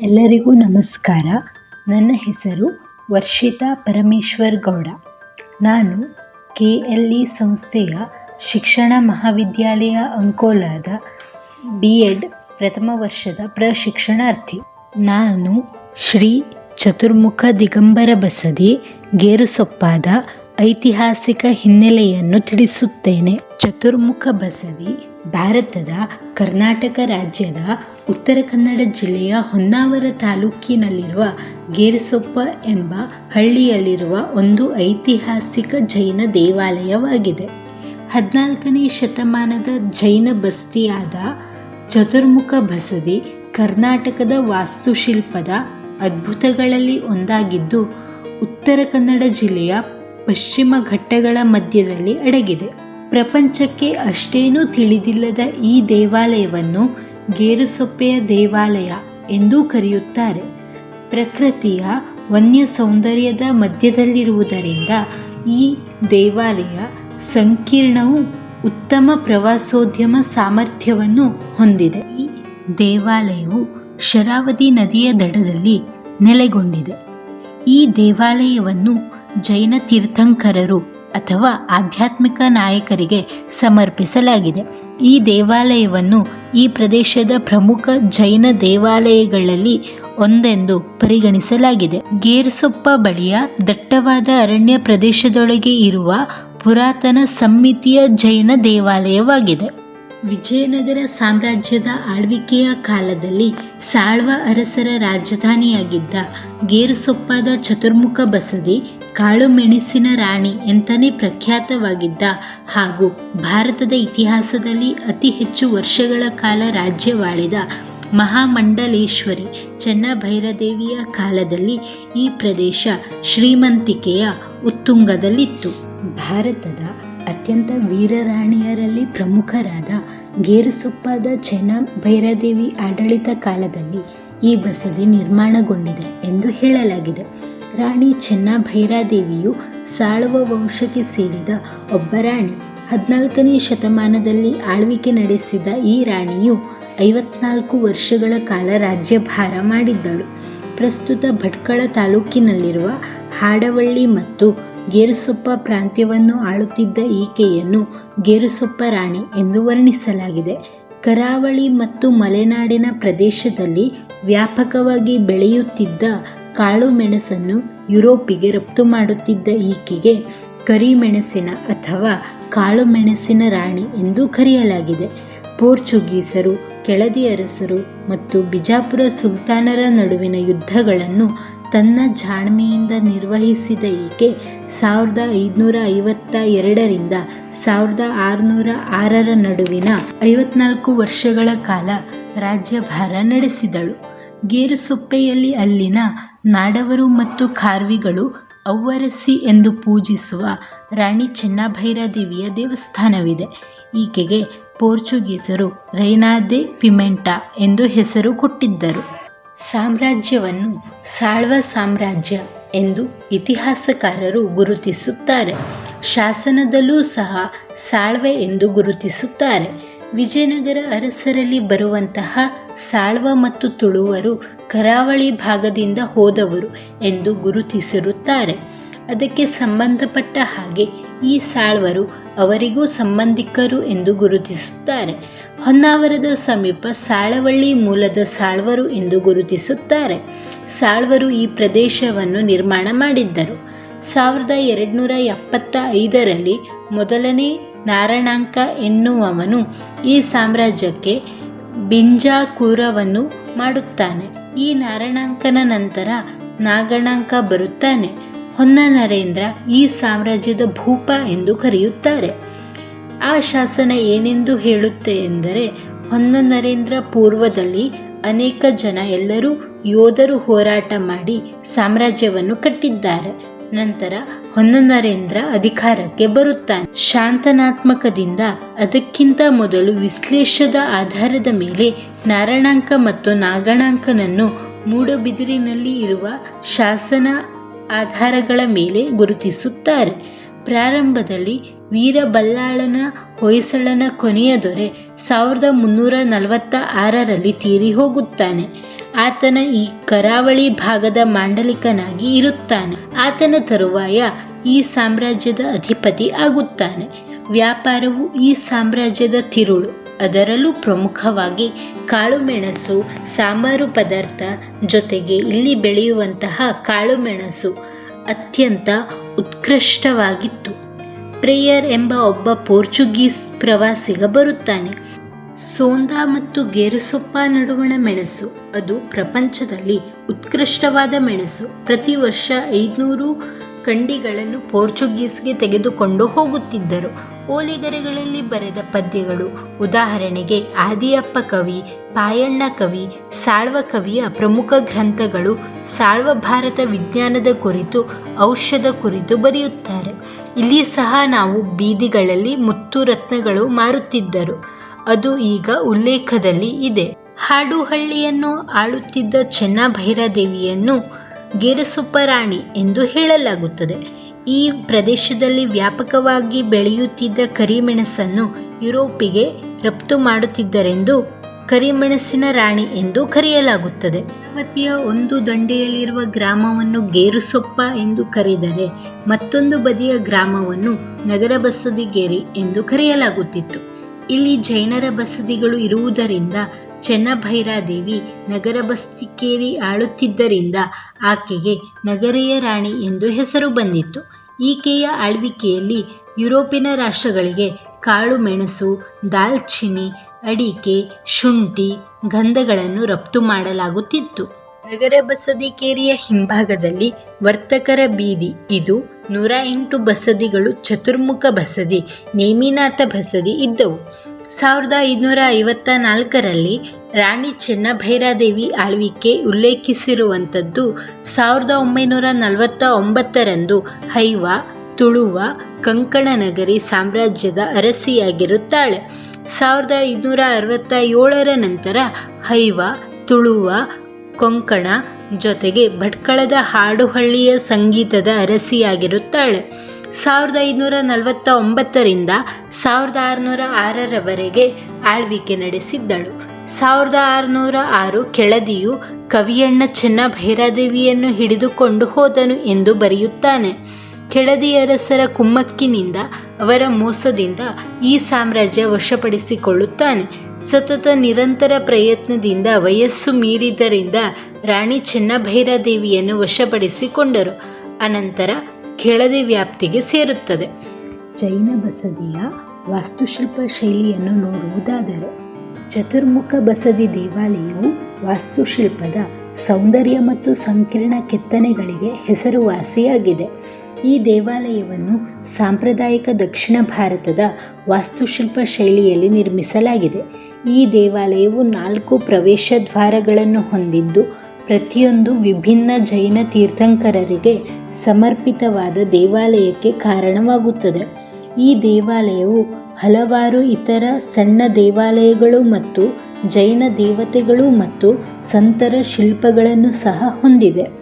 ಎಲ್ಲರಿಗೂ ನಮಸ್ಕಾರ. ನನ್ನ ಹೆಸರು ವರ್ಷಿತಾ ಪರಮೇಶ್ವರ್ ಗೌಡ. ನಾನು ಕೆ ಎಲ್ ಇ ಸಂಸ್ಥೆಯ ಶಿಕ್ಷಣ ಮಹಾವಿದ್ಯಾಲಯ ಅಂಕೋಲಾದ ಬಿ ಎಡ್ ಪ್ರಥಮ ವರ್ಷದ ಪ್ರಶಿಕ್ಷಣಾರ್ಥಿ. ನಾನು ಶ್ರೀ ಚತುರ್ಮುಖ ದಿಗಂಬರ ಬಸದಿ ಗೇರುಸೊಪ್ಪಾದ ಐತಿಹಾಸಿಕ ಹಿನ್ನೆಲೆಯನ್ನು ತಿಳಿಸುತ್ತೇನೆ. ಚತುರ್ಮುಖ ಬಸದಿ ಭಾರತದ ಕರ್ನಾಟಕ ರಾಜ್ಯದ ಉತ್ತರ ಕನ್ನಡ ಜಿಲ್ಲೆಯ ಹೊನ್ನಾವರ ತಾಲೂಕಿನಲ್ಲಿರುವ ಗೇರ್ಸೊಪ್ಪ ಎಂಬ ಹಳ್ಳಿಯಲ್ಲಿರುವ ಒಂದು ಐತಿಹಾಸಿಕ ಜೈನ ದೇವಾಲಯವಾಗಿದೆ. ಹದಿನಾಲ್ಕನೇ ಶತಮಾನದ ಜೈನ ಬಸ್ತಿಯಾದ ಚತುರ್ಮುಖ ಬಸದಿ ಕರ್ನಾಟಕದ ವಾಸ್ತುಶಿಲ್ಪದ ಅದ್ಭುತಗಳಲ್ಲಿ ಒಂದಾಗಿದ್ದು, ಉತ್ತರ ಕನ್ನಡ ಜಿಲ್ಲೆಯ ಪಶ್ಚಿಮ ಘಟ್ಟಗಳ ಮಧ್ಯದಲ್ಲಿ ಅಡಗಿದೆ. ಪ್ರಪಂಚಕ್ಕೆ ಅಷ್ಟೇನೂ ತಿಳಿದಿಲ್ಲದ ಈ ದೇವಾಲಯವನ್ನು ಗೇರುಸೊಪ್ಪೆಯ ದೇವಾಲಯ ಎಂದೂ ಕರೆಯುತ್ತಾರೆ. ಪ್ರಕೃತಿಯ ವನ್ಯ ಸೌಂದರ್ಯದ ಮಧ್ಯದಲ್ಲಿರುವುದರಿಂದ ಈ ದೇವಾಲಯ ಸಂಕೀರ್ಣವು ಉತ್ತಮ ಪ್ರವಾಸೋದ್ಯಮ ಸಾಮರ್ಥ್ಯವನ್ನು ಹೊಂದಿದೆ. ಈ ದೇವಾಲಯವು ಶರಾವತಿ ನದಿಯ ದಡದಲ್ಲಿ ನೆಲೆಗೊಂಡಿದೆ. ಈ ದೇವಾಲಯವನ್ನು ಜೈನ ತೀರ್ಥಂಕರರು ಅಥವಾ ಆಧ್ಯಾತ್ಮಿಕ ನಾಯಕರಿಗೆ ಸಮರ್ಪಿಸಲಾಗಿದೆ. ಈ ದೇವಾಲಯವನ್ನು ಈ ಪ್ರದೇಶದ ಪ್ರಮುಖ ಜೈನ ದೇವಾಲಯಗಳಲ್ಲಿ ಒಂದೆಂದು ಪರಿಗಣಿಸಲಾಗಿದೆ. ಗೇರ್ಸೊಪ್ಪ ಬಳಿಯ ದಟ್ಟವಾದ ಅರಣ್ಯ ಪ್ರದೇಶದೊಳಗೆ ಇರುವ ಪುರಾತನ ಸಮ್ಮಿತಿಯ ಜೈನ ದೇವಾಲಯವಾಗಿದೆ. ವಿಜಯನಗರ ಸಾಮ್ರಾಜ್ಯದ ಆಳ್ವಿಕೆಯ ಕಾಲದಲ್ಲಿ ಸಾಳ್ವ ಅರಸರ ರಾಜಧಾನಿಯಾಗಿದ್ದ ಗೇರುಸೊಪ್ಪಾದ ಚತುರ್ಮುಖ ಬಸದಿ ಕಾಳುಮೆಣಸಿನ ರಾಣಿ ಎಂತನೇ ಪ್ರಖ್ಯಾತವಾಗಿದ್ದ ಹಾಗೂ ಭಾರತದ ಇತಿಹಾಸದಲ್ಲಿ ಅತಿ ಹೆಚ್ಚು ವರ್ಷಗಳ ಕಾಲ ರಾಜ್ಯವಾಳಿದ ಮಹಾಮಂಡಲೇಶ್ವರಿ ಚೆನ್ನಭೈರದೇವಿಯ ಕಾಲದಲ್ಲಿ ಈ ಪ್ರದೇಶ ಶ್ರೀಮಂತಿಕೆಯ ಉತ್ತುಂಗದಲ್ಲಿತ್ತು. ಭಾರತದ ಅತ್ಯಂತ ವೀರರಾಣಿಯರಲ್ಲಿ ಪ್ರಮುಖರಾದ ಗೇರುಸೊಪ್ಪಾದ ಚೆನ್ನಭೈರದೇವಿ ಆಡಳಿತ ಕಾಲದಲ್ಲಿ ಈ ಬಸದಿ ನಿರ್ಮಾಣಗೊಂಡಿದೆ ಎಂದು ಹೇಳಲಾಗಿದೆ. ರಾಣಿ ಚೆನ್ನಭೈರಾದೇವಿಯು ಸಾಳುವ ವಂಶಕ್ಕೆ ಸೇರಿದ ಒಬ್ಬ ರಾಣಿ. ಹದಿನಾಲ್ಕನೇ ಶತಮಾನದಲ್ಲಿ ಆಳ್ವಿಕೆ ನಡೆಸಿದ ಈ ರಾಣಿಯು ಐವತ್ನಾಲ್ಕು ವರ್ಷಗಳ ಕಾಲ ರಾಜ್ಯಭಾರ ಮಾಡಿದ್ದಳು. ಪ್ರಸ್ತುತ ಭಟ್ಕಳ ತಾಲೂಕಿನಲ್ಲಿರುವ ಹಾಡವಳ್ಳಿ ಮತ್ತು ಗೇರುಸೊಪ್ಪ ಪ್ರಾಂತ್ಯವನ್ನು ಆಳುತ್ತಿದ್ದ ಈಕೆಯನ್ನು ಗೇರುಸೊಪ್ಪ ರಾಣಿ ಎಂದು ವರ್ಣಿಸಲಾಗಿದೆ. ಕರಾವಳಿ ಮತ್ತು ಮಲೆನಾಡಿನ ಪ್ರದೇಶದಲ್ಲಿ ವ್ಯಾಪಕವಾಗಿ ಬೆಳೆಯುತ್ತಿದ್ದ ಕಾಳು ಮೆಣಸನ್ನು ಯುರೋಪಿಗೆ ರಫ್ತು ಮಾಡುತ್ತಿದ್ದ ಈಕೆಗೆ ಕರಿಮೆಣಸಿನ ಅಥವಾ ಕಾಳು ಮೆಣಸಿನ ರಾಣಿ ಎಂದು ಕರೆಯಲಾಗಿದೆ. ಪೋರ್ಚುಗೀಸರು, ಕೆಳದಿ ಅರಸರು ಮತ್ತು ಬಿಜಾಪುರ ಸುಲ್ತಾನರ ನಡುವಿನ ಯುದ್ಧಗಳನ್ನು ತನ್ನ ಜಾಣ್ಮೆಯಿಂದ ನಿರ್ವಹಿಸಿದ ಈಕೆ ಸಾವಿರದ ಐದುನೂರ ಐವತ್ತ ಎರಡರಿಂದ ಸಾವಿರದ ಆರುನೂರ ಆರರ ನಡುವಿನ ಐವತ್ನಾಲ್ಕು ವರ್ಷಗಳ ಕಾಲ ರಾಜ್ಯಭಾರ ನಡೆಸಿದಳು. ಗೇರುಸೊಪ್ಪೆಯಲ್ಲಿ ಅಲ್ಲಿನ ನಾಡವರು ಮತ್ತು ಖಾರ್ವಿಗಳು ಅವ್ವರಸಿ ಎಂದು ಪೂಜಿಸುವ ರಾಣಿ ಚೆನ್ನಭೈರಾದೇವಿಯ ದೇವಸ್ಥಾನವಿದೆ. ಈಕೆಗೆ ಪೋರ್ಚುಗೀಸರು ರೈನಾದೆ ಪಿಮೆಂಟಾ ಎಂದು ಹೆಸರು ಕೊಟ್ಟಿದ್ದರು. ಸಾಮ್ರಾಜ್ಯವನ್ನು ಸಾಳ್ವ ಸಾಮ್ರಾಜ್ಯ ಎಂದು ಇತಿಹಾಸಕಾರರು ಗುರುತಿಸುತ್ತಾರೆ. ಶಾಸನದಲ್ಲೂ ಸಹ ಸಾಳ್ವೆ ಎಂದು ಗುರುತಿಸುತ್ತಾರೆ. ವಿಜಯನಗರ ಅರಸರಲ್ಲಿ ಬರುವಂತಹ ಸಾಳ್ವ ಮತ್ತು ತುಳುವರು ಕರಾವಳಿ ಭಾಗದಿಂದ ಹೋದವರು ಎಂದು ಗುರುತಿಸಿರುತ್ತಾರೆ. ಅದಕ್ಕೆ ಸಂಬಂಧಪಟ್ಟ ಹಾಗೆ ಈ ಸಾಳ್ವರು ಅವರಿಗೂ ಸಂಬಂಧಿಕರು ಎಂದು ಗುರುತಿಸುತ್ತಾರೆ. ಹೊನ್ನಾವರದ ಸಮೀಪ ಸಾಳವಳ್ಳಿ ಮೂಲದ ಸಾಳ್ವರು ಎಂದು ಗುರುತಿಸುತ್ತಾರೆ. ಸಾಳ್ವರು ಈ ಪ್ರದೇಶವನ್ನು ನಿರ್ಮಾಣ ಮಾಡಿದ್ದರು. ಸಾವಿರದ ಎರಡುನೂರ ಎಪ್ಪತ್ತ ಐದರಲ್ಲಿ ಮೊದಲನೇ ನಾರಣಾಂಕ ಎನ್ನುವವನು ಈ ಸಾಮ್ರಾಜ್ಯಕ್ಕೆ ಬಿಂಜಾಕೂರವನ್ನು ಮಾಡುತ್ತಾನೆ. ಈ ನಾರಣಾಂಕನ ನಂತರ ನಾಗಣಾಂಕ ಬರುತ್ತಾನೆ. ಹೊನ್ನ ನರೇಂದ್ರ ಈ ಸಾಮ್ರಾಜ್ಯದ ಭೂಪ ಎಂದು ಕರೆಯುತ್ತಾರೆ. ಆ ಶಾಸನ ಏನೆಂದು ಹೇಳುತ್ತೆ ಎಂದರೆ ಹೊನ್ನ ನರೇಂದ್ರ ಪೂರ್ವದಲ್ಲಿ ಅನೇಕ ಜನ ಎಲ್ಲರೂ ಯೋಧರು ಹೋರಾಟ ಮಾಡಿ ಸಾಮ್ರಾಜ್ಯವನ್ನು ಕಟ್ಟಿದ್ದಾರೆ. ನಂತರ ಹೊನ್ನನರೇಂದ್ರ ಅಧಿಕಾರಕ್ಕೆ ಬರುತ್ತಾನೆ. ಶಾಂತನಾತ್ಮಕದಿಂದ ಅದಕ್ಕಿಂತ ಮೊದಲು ವಿಶ್ಲೇಷದ ಆಧಾರದ ಮೇಲೆ ನಾರಣಾಂಕ ಮತ್ತು ನಾಗಣಾಂಕನನ್ನು ಮೂಡಬಿದಿರಿನಲ್ಲಿ ಇರುವ ಶಾಸನ ಆಧಾರಗಳ ಮೇಲೆ ಗುರುತಿಸುತ್ತಾರೆ. ಪ್ರಾರಂಭದಲ್ಲಿ ವೀರಬಲ್ಲಾಳನ ಹೊಯ್ಸಳನ ಕೊನೆಯ ದೊರೆ ಸಾವಿರದ ಮುನ್ನೂರ ನಲವತ್ತ ಆರರಲ್ಲಿ ತೀರಿ ಹೋಗುತ್ತಾನೆ ಆತನ ಈ ಕರಾವಳಿ ಭಾಗದ ಮಾಂಡಲಿಕನಾಗಿ ಇರುತ್ತಾನೆ. ಆತನ ತರುವಾಯ ಈ ಸಾಮ್ರಾಜ್ಯದ ಅಧಿಪತಿ ಆಗುತ್ತಾನೆ. ವ್ಯಾಪಾರವು ಈ ಸಾಮ್ರಾಜ್ಯದ ತಿರುಳು. ಅದರಲ್ಲೂ ಪ್ರಮುಖವಾಗಿ ಕಾಳುಮೆಣಸು, ಸಾಂಬಾರು ಪದಾರ್ಥ ಜೊತೆಗೆ ಇಲ್ಲಿ ಬೆಳೆಯುವಂತಹ ಕಾಳುಮೆಣಸು ಅತ್ಯಂತ ಉತ್ಕೃಷ್ಟವಾಗಿತ್ತು. ಪ್ರೇಯರ್ ಎಂಬ ಒಬ್ಬ ಪೋರ್ಚುಗೀಸ್ ಪ್ರವಾಸಿಗ ಬರುತ್ತಾನೆ. ಸೋಂದಾ ಮತ್ತು ಗೇರುಸೊಪ್ಪ ನಡುವಣ ಮೆಣಸು, ಅದು ಪ್ರಪಂಚದಲ್ಲಿ ಉತ್ಕೃಷ್ಟವಾದ ಮೆಣಸು. ಪ್ರತಿ ವರ್ಷ ಐದುನೂರು ಕಂಡಿಗಳನ್ನು ಪೋರ್ಚುಗೀಸ್ಗೆ ತೆಗೆದುಕೊಂಡು ಹೋಗುತ್ತಿದ್ದರು. ಓಲೆಗರೆಗಳಲ್ಲಿ ಬರೆದ ಪದ್ಯಗಳು. ಉದಾಹರಣೆಗೆ, ಆದಿಯಪ್ಪ ಕವಿ, ಪಾಯಣ್ಣ ಕವಿ, ಸಾಳ್ವ ಕವಿಯ ಪ್ರಮುಖ ಗ್ರಂಥಗಳು ಸಾಳ್ವ ಭಾರತ ವಿಜ್ಞಾನದ ಕುರಿತು, ಔಷಧ ಕುರಿತು ಬರೆಯುತ್ತಾರೆ. ಇಲ್ಲಿ ಸಹ ನಾವು ಬೀದಿಗಳಲ್ಲಿ ಮುತ್ತು ರತ್ನಗಳು ಮಾರುತ್ತಿದ್ದರು. ಅದು ಈಗ ಉಲ್ಲೇಖದಲ್ಲಿ ಇದೆ. ಹಾಡುಹಳ್ಳಿಯನ್ನು ಆಳುತ್ತಿದ್ದ ಚೆನ್ನಭೈರಾದೇವಿಯನ್ನು ಗೇರಸುಪ್ಪರಾಣಿ ಎಂದು ಹೇಳಲಾಗುತ್ತದೆ. ಈ ಪ್ರದೇಶದಲ್ಲಿ ವ್ಯಾಪಕವಾಗಿ ಬೆಳೆಯುತ್ತಿದ್ದ ಕರಿಮೆಣಸನ್ನು ಯುರೋಪಿಗೆ ರಫ್ತು ಮಾಡುತ್ತಿದ್ದರೆಂದು ಕರಿಮೆಣಸಿನ ರಾಣಿ ಎಂದು ಕರೆಯಲಾಗುತ್ತದೆ. ನೇತ್ರಾವತಿಯ ಒಂದು ದಂಡೆಯಲ್ಲಿರುವ ಗ್ರಾಮವನ್ನು ಗೇರುಸೊಪ್ಪ ಎಂದು ಕರೆದರೆ ಮತ್ತೊಂದು ಬದಿಯ ಗ್ರಾಮವನ್ನು ನಗರ ಬಸದಿಗೇರಿ ಎಂದು ಕರೆಯಲಾಗುತ್ತಿತ್ತು. ಇಲ್ಲಿ ಜೈನರ ಬಸದಿಗಳು ಇರುವುದರಿಂದ ಚೆನ್ನಭೈರಾದೇವಿ ನಗರ ಬಸ್ತಿಕೇರಿ ಆಳುತ್ತಿದ್ದರಿಂದ ಆಕೆಗೆ ನಗರಿಯ ರಾಣಿ ಎಂದು ಹೆಸರು ಬಂದಿತ್ತು. ಈಕೆಯ ಆಳ್ವಿಕೆಯಲ್ಲಿ ಯುರೋಪಿನ ರಾಷ್ಟ್ರಗಳಿಗೆ ಕಾಳು, ಮೆಣಸು ದಾಲ್ಚಿನ್ನಿ ಅಡಿಕೆ, ಶುಂಠಿ, ಗಂಧಗಳನ್ನು ರಫ್ತು ಮಾಡಲಾಗುತ್ತಿತ್ತು. ನಗರ ಬಸದಿಕೇರಿಯ ಹಿಂಭಾಗದಲ್ಲಿ ವರ್ತಕರ ಬೀದಿ. ಇದು ನೂರ ಎಂಟು ಬಸದಿಗಳು ಚತುರ್ಮುಖ ಬಸದಿ, ನೇಮಿನಾಥ ಬಸದಿ ಇದ್ದವು. ಸಾವಿರದ ಐದುನೂರ ಐವತ್ತ ನಾಲ್ಕರಲ್ಲಿ ರಾಣಿ ಚೆನ್ನಭೈರಾದೇವಿ ಆಳ್ವಿಕೆ ಉಲ್ಲೇಖಿಸಿರುವಂಥದ್ದು ಸಾವಿರದ ಒಂಬೈನೂರ ನಲವತ್ತ ಒಂಬತ್ತರಂದು ಹೈವ, ತುಳುವ ಕಂಕಣನಗರಿ ಸಾಮ್ರಾಜ್ಯದ ಅರಸಿಯಾಗಿರುತ್ತಾಳೆ. ಸಾವಿರದ ಐದುನೂರ ಅರವತ್ತ ಏಳರ ನಂತರ ಹೈವ, ತುಳುವ ಕೊಂಕಣ ಜೊತೆಗೆ ಭಟ್ಕಳದ ಹಾಡುಹಳ್ಳಿಯ ಸಂಗೀತದ ಅರಸಿಯಾಗಿರುತ್ತಾಳೆ. ಸಾವಿರದ ಐನೂರ ನಲವತ್ತ ಒಂಬತ್ತರಿಂದ ಸಾವಿರದ ಆರುನೂರ ಆರರವರೆಗೆ ಆಳ್ವಿಕೆ ನಡೆಸಿದ್ದಳು. ಸಾವಿರದ ಆರುನೂರ ಆರು ಕೆಳದಿಯು ಕವಿಯಣ್ಣ ಚೆನ್ನಭೈರಾದೇವಿಯನ್ನು ಹಿಡಿದುಕೊಂಡು ಹೋದನು ಎಂದು ಬರೆಯುತ್ತಾನೆ. ಕೆಳದಿ ಅರಸರ ಕುಮ್ಮಕ್ಕಿನಿಂದ ಅವರ ಮೋಸದಿಂದ ಈ ಸಾಮ್ರಾಜ್ಯ ವಶಪಡಿಸಿಕೊಳ್ಳುತ್ತಾನೆ. ಸತತ ನಿರಂತರ ಪ್ರಯತ್ನದಿಂದ ವಯಸ್ಸು ಮೀರಿದ್ದರಿಂದ ರಾಣಿ ಚೆನ್ನಭೈರಾದೇವಿಯನ್ನು ವಶಪಡಿಸಿಕೊಂಡರು. ಅನಂತರ ಕೆಳದಿ ವ್ಯಾಪ್ತಿಗೆ ಸೇರುತ್ತದೆ. ಜೈನ ಬಸದಿಯ ವಾಸ್ತುಶಿಲ್ಪ ಶೈಲಿಯನ್ನು ನೋಡುವುದಾದರೆ, ಚತುರ್ಮುಖ ಬಸದಿ ದೇವಾಲಯವು ವಾಸ್ತುಶಿಲ್ಪದ ಸೌಂದರ್ಯ ಮತ್ತು ಸಂಕೀರ್ಣ ಕೆತ್ತನೆಗಳಿಗೆ ಹೆಸರುವಾಸಿಯಾಗಿದೆ. ಈ ದೇವಾಲಯವನ್ನು ಸಾಂಪ್ರದಾಯಿಕ ದಕ್ಷಿಣ ಭಾರತದ ವಾಸ್ತುಶಿಲ್ಪ ಶೈಲಿಯಲ್ಲಿ ನಿರ್ಮಿಸಲಾಗಿದೆ. ಈ ದೇವಾಲಯವು ನಾಲ್ಕು ಪ್ರವೇಶ ದ್ವಾರಗಳನ್ನು ಹೊಂದಿದ್ದು, ಪ್ರತಿಯೊಂದು ವಿಭಿನ್ನ ಜೈನ ತೀರ್ಥಂಕರರಿಗೆ ಸಮರ್ಪಿತವಾದ ದೇವಾಲಯಕ್ಕೆ ಕಾರಣವಾಗುತ್ತದೆ. ಈ ದೇವಾಲಯವು ಹಲವಾರು ಇತರ ಸಣ್ಣ ದೇವಾಲಯಗಳು ಮತ್ತು ಜೈನ ದೇವತೆಗಳು ಮತ್ತು ಸಂತರ ಶಿಲ್ಪಗಳನ್ನು ಸಹ ಹೊಂದಿದೆ.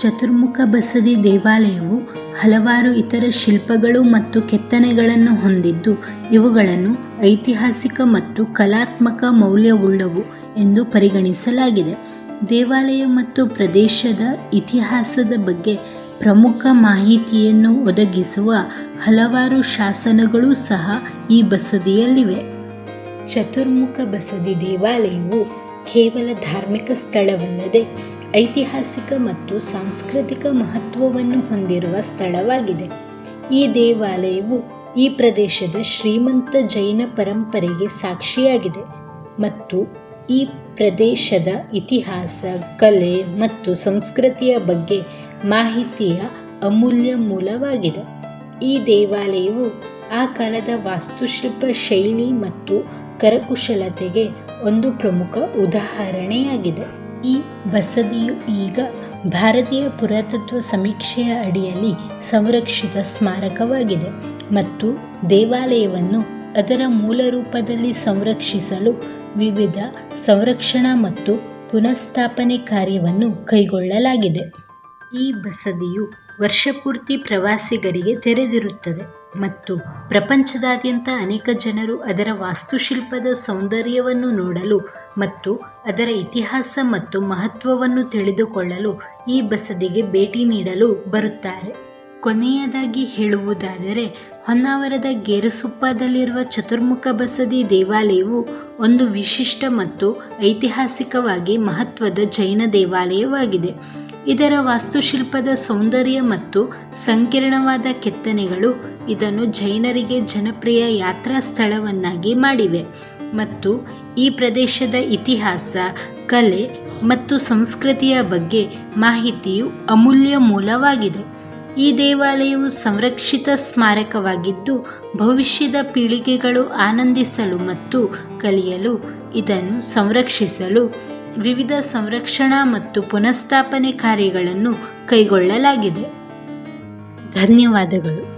ಚತುರ್ಮುಖ ಬಸದಿ ದೇವಾಲಯವು ಹಲವಾರು ಇತರ ಶಿಲ್ಪಗಳು ಮತ್ತು ಕೆತ್ತನೆಗಳನ್ನು ಹೊಂದಿದ್ದು, ಇವುಗಳನ್ನು ಐತಿಹಾಸಿಕ ಮತ್ತು ಕಲಾತ್ಮಕ ಮೌಲ್ಯವುಳ್ಳವು ಎಂದು ಪರಿಗಣಿಸಲಾಗಿದೆ. ದೇವಾಲಯ ಮತ್ತು ಪ್ರದೇಶದ ಇತಿಹಾಸದ ಬಗ್ಗೆ ಪ್ರಮುಖ ಮಾಹಿತಿಯನ್ನು ಒದಗಿಸುವ ಹಲವಾರು ಶಾಸನಗಳು ಸಹ ಈ ಬಸದಿಯಲ್ಲಿವೆ. ಚತುರ್ಮುಖ ಬಸದಿ ದೇವಾಲಯವು ಕೇವಲ ಧಾರ್ಮಿಕ ಸ್ಥಳವಲ್ಲದೆ ಐತಿಹಾಸಿಕ ಮತ್ತು ಸಾಂಸ್ಕೃತಿಕ ಮಹತ್ವವನ್ನು ಹೊಂದಿರುವ ಸ್ಥಳವಾಗಿದೆ. ಈ ದೇವಾಲಯವು ಈ ಪ್ರದೇಶದ ಶ್ರೀಮಂತ ಜೈನ ಪರಂಪರೆಗೆ ಸಾಕ್ಷಿಯಾಗಿದೆ ಮತ್ತು ಈ ಪ್ರದೇಶದ ಇತಿಹಾಸ, ಕಲೆ ಮತ್ತು ಸಂಸ್ಕೃತಿಯ ಬಗ್ಗೆ ಮಾಹಿತಿಯ ಅಮೂಲ್ಯ ಮೂಲವಾಗಿದೆ. ಈ ದೇವಾಲಯವು ಆ ಕಾಲದ ವಾಸ್ತುಶಿಲ್ಪ ಶೈಲಿ ಮತ್ತು ಕರಕುಶಲತೆಗೆ ಒಂದು ಪ್ರಮುಖ ಉದಾಹರಣೆಯಾಗಿದೆ. ಈ ಬಸದಿಯು ಈಗ ಭಾರತೀಯ ಪುರಾತತ್ವ ಸಮೀಕ್ಷೆಯ ಅಡಿಯಲ್ಲಿ ಸಂರಕ್ಷಿತ ಸ್ಮಾರಕವಾಗಿದೆ ಮತ್ತು ದೇವಾಲಯವನ್ನು ಅದರ ಮೂಲ ರೂಪದಲ್ಲಿ ಸಂರಕ್ಷಿಸಲು ವಿವಿಧ ಸಂರಕ್ಷಣಾ ಮತ್ತು ಪುನಃಸ್ಥಾಪನೆ ಕಾರ್ಯವನ್ನು ಕೈಗೊಳ್ಳಲಾಗಿದೆ. ಈ ಬಸದಿಯು ವರ್ಷಪೂರ್ತಿ ಪ್ರವಾಸಿಗರಿಗೆ ತೆರೆದಿರುತ್ತದೆ. ಮತ್ತು ಪ್ರಪಂಚದಾದ್ಯಂತ ಅನೇಕ ಜನರು ಅದರ ವಾಸ್ತುಶಿಲ್ಪದ ಸೌಂದರ್ಯವನ್ನು ನೋಡಲು ಮತ್ತು ಅದರ ಇತಿಹಾಸ ಮತ್ತು ಮಹತ್ವವನ್ನು ತಿಳಿದುಕೊಳ್ಳಲು ಈ ಬಸದಿಗೆ ಭೇಟಿ ನೀಡಲು ಬರುತ್ತಾರೆ. ಕೊನೆಯದಾಗಿ ಹೇಳುವುದಾದರೆ, ಹೊನ್ನಾವರದ ಗೇರುಸೊಪ್ಪದಲ್ಲಿರುವ ಚತುರ್ಮುಖ ಬಸದಿ ದೇವಾಲಯವು ಒಂದು ವಿಶಿಷ್ಟ ಮತ್ತು ಐತಿಹಾಸಿಕವಾಗಿ ಮಹತ್ವದ ಜೈನ ದೇವಾಲಯವಾಗಿದೆ. ಇದರ ವಾಸ್ತುಶಿಲ್ಪದ ಸೌಂದರ್ಯ ಮತ್ತು ಸಂಕೀರ್ಣವಾದ ಕೆತ್ತನೆಗಳು ಇದನ್ನು ಜೈನರಿಗೆ ಜನಪ್ರಿಯ ಯಾತ್ರಾ ಸ್ಥಳವನ್ನಾಗಿ ಮಾಡಿವೆ. ಮತ್ತು ಈ ಪ್ರದೇಶದ ಇತಿಹಾಸ, ಕಲೆ ಮತ್ತು ಸಂಸ್ಕೃತಿಯ ಬಗ್ಗೆ ಮಾಹಿತಿಯು ಅಮೂಲ್ಯ ಮೂಲವಾಗಿದೆ. ಈ ದೇವಾಲಯವು ಸಂರಕ್ಷಿತ ಸ್ಮಾರಕವಾಗಿದ್ದು, ಭವಿಷ್ಯದ ಪೀಳಿಗೆಗಳು ಆನಂದಿಸಲು ಮತ್ತು ಕಲಿಯಲು ಇದನ್ನು ಸಂರಕ್ಷಿಸಲು ವಿವಿಧ ಸಂರಕ್ಷಣಾ ಮತ್ತು ಪುನಃಸ್ಥಾಪನೆ ಕಾರ್ಯಗಳನ್ನು ಕೈಗೊಳ್ಳಲಾಗಿದೆ. ಧನ್ಯವಾದಗಳು.